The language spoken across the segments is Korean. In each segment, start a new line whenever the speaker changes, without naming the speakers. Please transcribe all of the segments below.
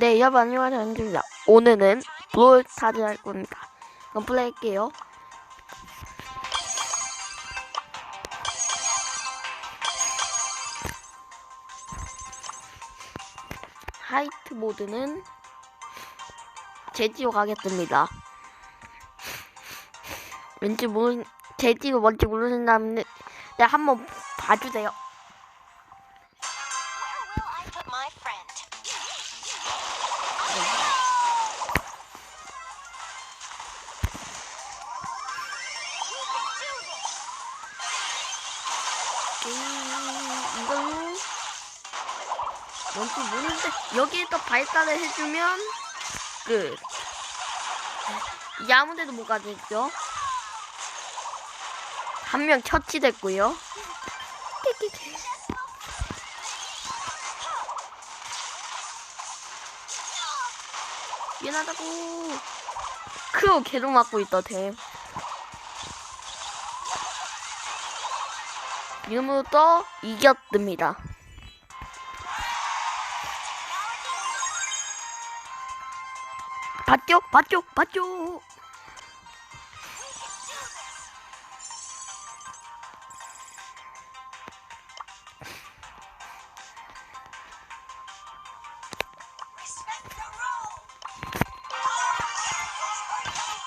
네, 여러분 안녕하세요. 안입니다 오늘은 브롤스타즈 할 겁니다. 그럼 플레이할게요. 하이트 모드는 제지로 가겠습니다. 왠지 모르, 제지로 뭔지 모르신다면 네, 한번 봐주세요. 여기에서 발사를 해주면 끝. 이제 아무데도 못 가겠죠? 한 명 처치됐고요. 미안하다고. 크로 계속 맞고 있다 대. 지금부터 이겼습니다. 봤죠? 봤죠? 봤죠?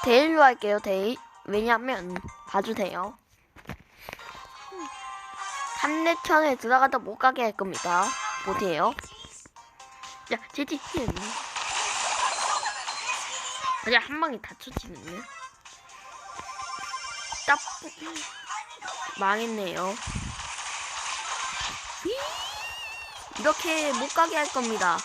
데일로 할게요, 데일. 왜냐면, 봐주세요. 한내천에 들어가다 못 가게 할 겁니다. 보세요. 야, 제지, 힐. 아직 한 방이 다쳐지는데. 딱, 망했네요. 이렇게 못 가게 할 겁니다.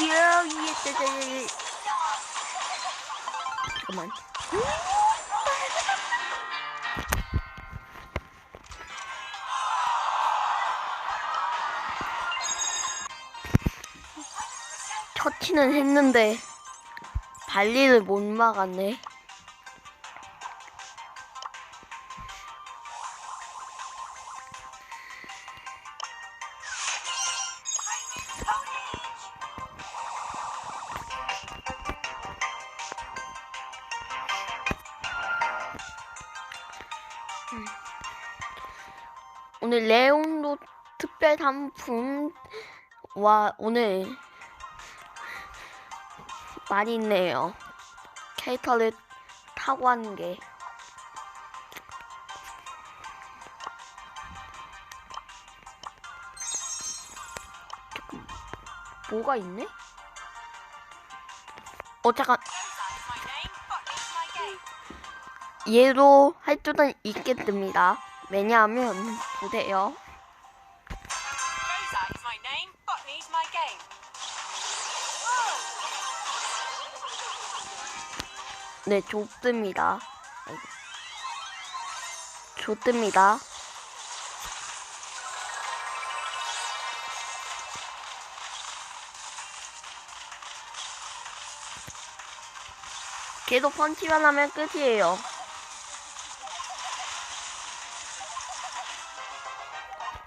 이야, 이에 짜자자. 잠깐만. 처치는 했는데 발리를 못 막았네. 오늘 레온도 특별 상품 와 오늘 많이 있네요. 캐릭터를 타고 하는 게. 뭐가 있네? 어, 잠깐. 얘도 할 줄은 있겠습니다. 왜냐하면, 보세요. 네, 좁습니다. 좁습니다. 계속 펀치만 하면 끝이에요.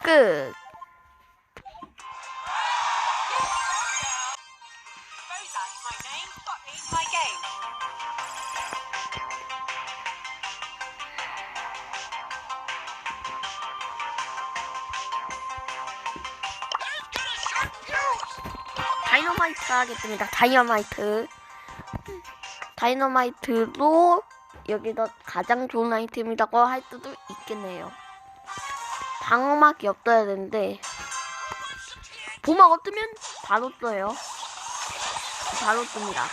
끝. 하겠습니다. 다이너마이트. 다이너마이트도 여기서 가장 좋은 아이템이라고 할 수도 있겠네요. 방어막이 없어야 되는데 보막 없으면 바로 써요. 바로 씁니다.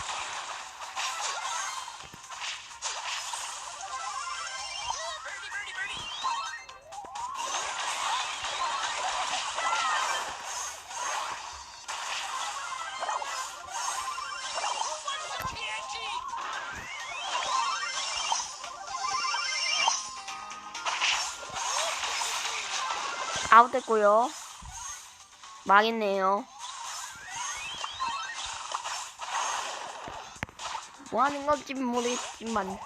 아웃됐고요. 망했네요. 뭐 하는 건지 모르겠지만.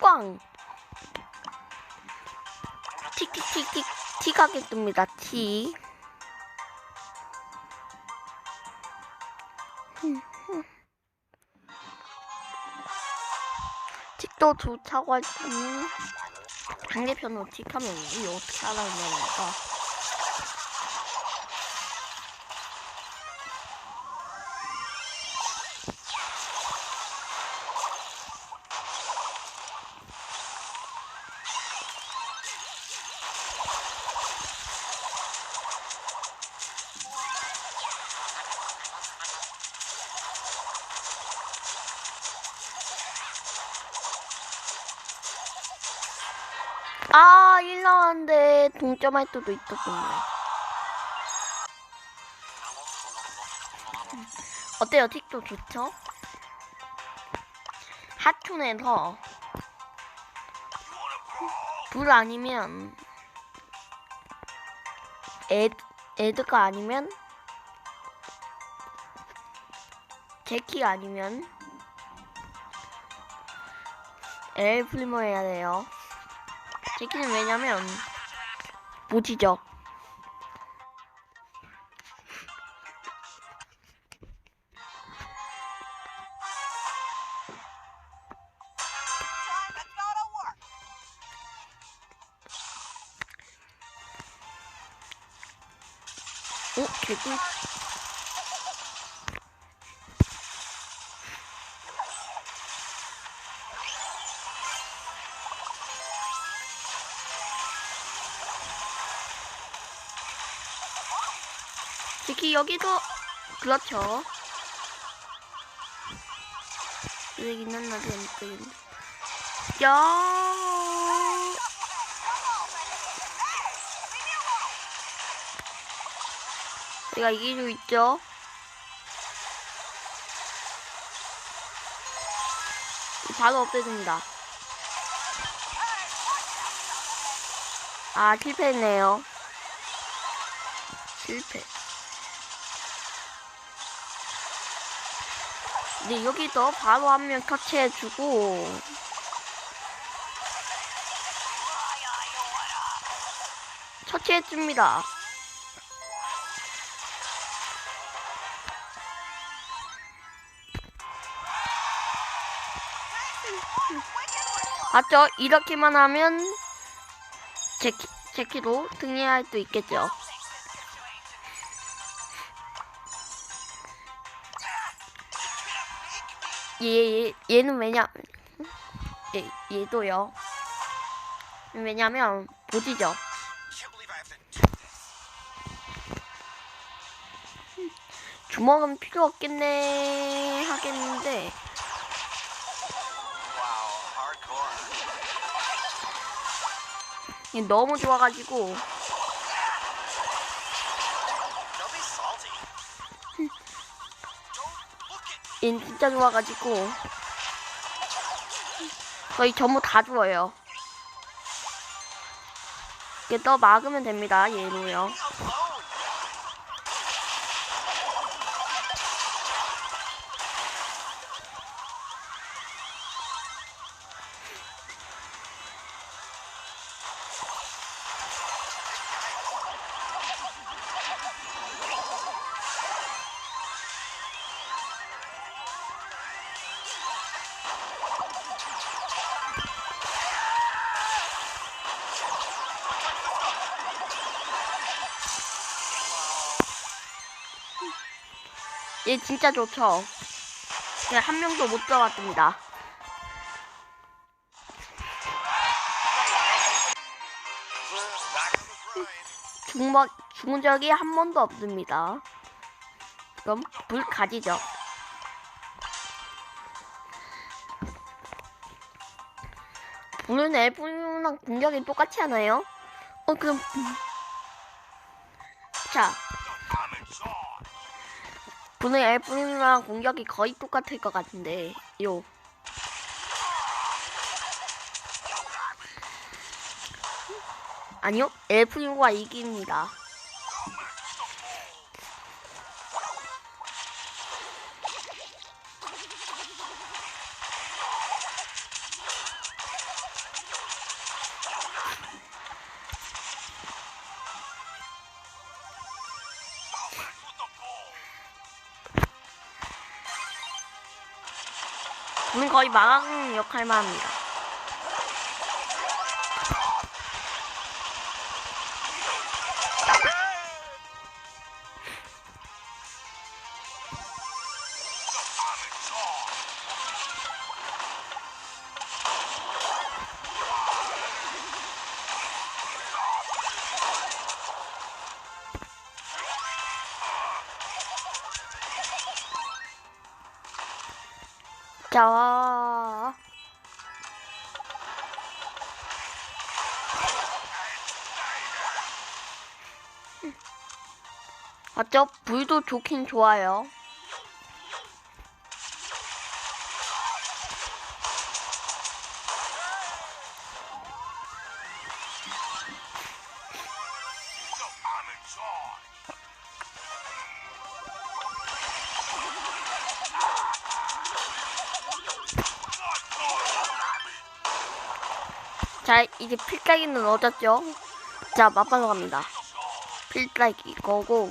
꽝! 틱틱틱틱 틱하게 뜹니다. 틱. 틱도 좋다고 할 때는 상대편으로 틱하면 이게 어떻게 알아내니까. 동점할 수도 있었군요. 어때요? 틱도 좋죠? 하촌에서 불 아니면 에, 에드가 아니면 제키 아니면 엘플리머 해야 돼요. 제키는 왜냐면
work.
오, 개꿀. 특히 여기도 그렇죠. 쓰레기는 나도 안. 야. 제가 이기고 있죠. 바로 없애줍니다. 아, 실패했네요. 실패. 네, 여기서 바로 한 명 터치해주고. 처치해줍니다. 맞죠? 이렇게만 하면 제키, 제키도 승리할 수 있겠죠. 얘, 얘 얘는 왜냐 얘, 얘도요. 왜냐면 보지죠. 주먹은 필요 없겠네 하겠는데 너무 좋아가지고
look at
얘 진짜 좋아가지고 거의 전부 다 죽어요. 이게 더 막으면 됩니다. 얘로요. 얘 진짜 좋죠. 한 명도 못
the grind.
죽은, 적이 한 번도 없습니다. 그럼 불 가지죠. 불은 엘프랑 공격이 똑같지 않아요? 어 그럼 자 불은 엘프랑 공격이 거의 똑같을 것 같은데 요 아니요 엘프가 이깁니다. 저는 거의 마강 역할만 합니다. 자, 맞죠? 불도 좋긴 좋아요. 자, 이제 필살기는 얻었죠? 자, 맛발로 갑니다. 필살기 고고.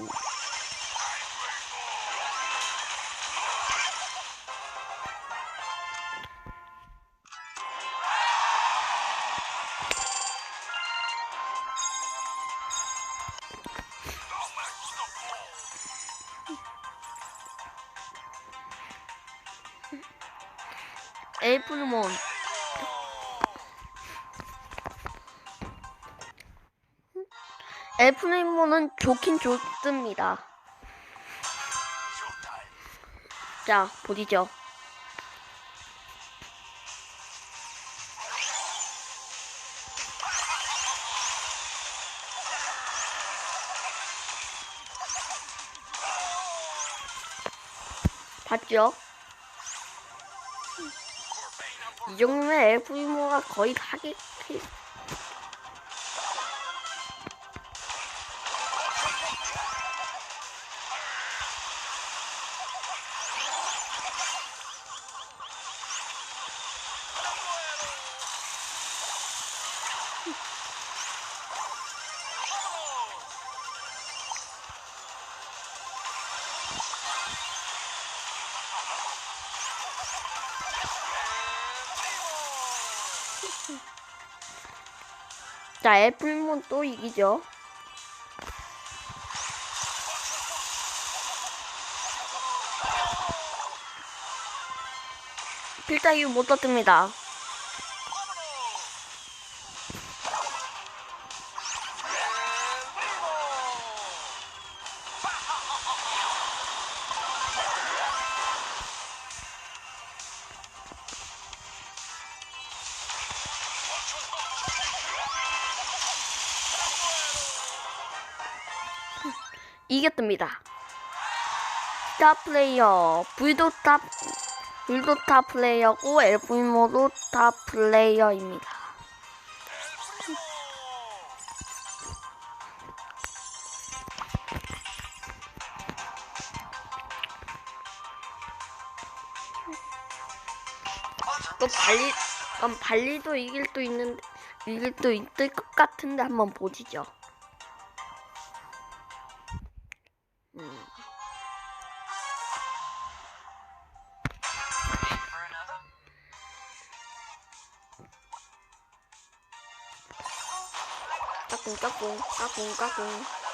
엘프몬 엘프몬은 좋긴 좋습니다. 자, 보시죠. 봤죠? 이 정도면 엘프모가 거의 하겠, 자, 애플몬 또 이기죠. 필살기 못 떴습니다. 이겼습니다. 스타 플레이어, 불도 스타, 불도 스타 플레이어고 엘프모도 스타 플레이어입니다. 또 발리, 음, 발리도 이길 수 있는, 이길 수 있을 것 같은데 한번 보시죠. 까꿍 까꿍 까꿍 까꿍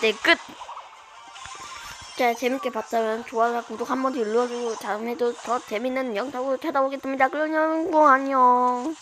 네, 끝! 자, 재밌게 봤다면 좋아요와 구독 한 번씩 눌러주고 다음에도 더 재밌는 영상으로 찾아오겠습니다. 그럼 안녕.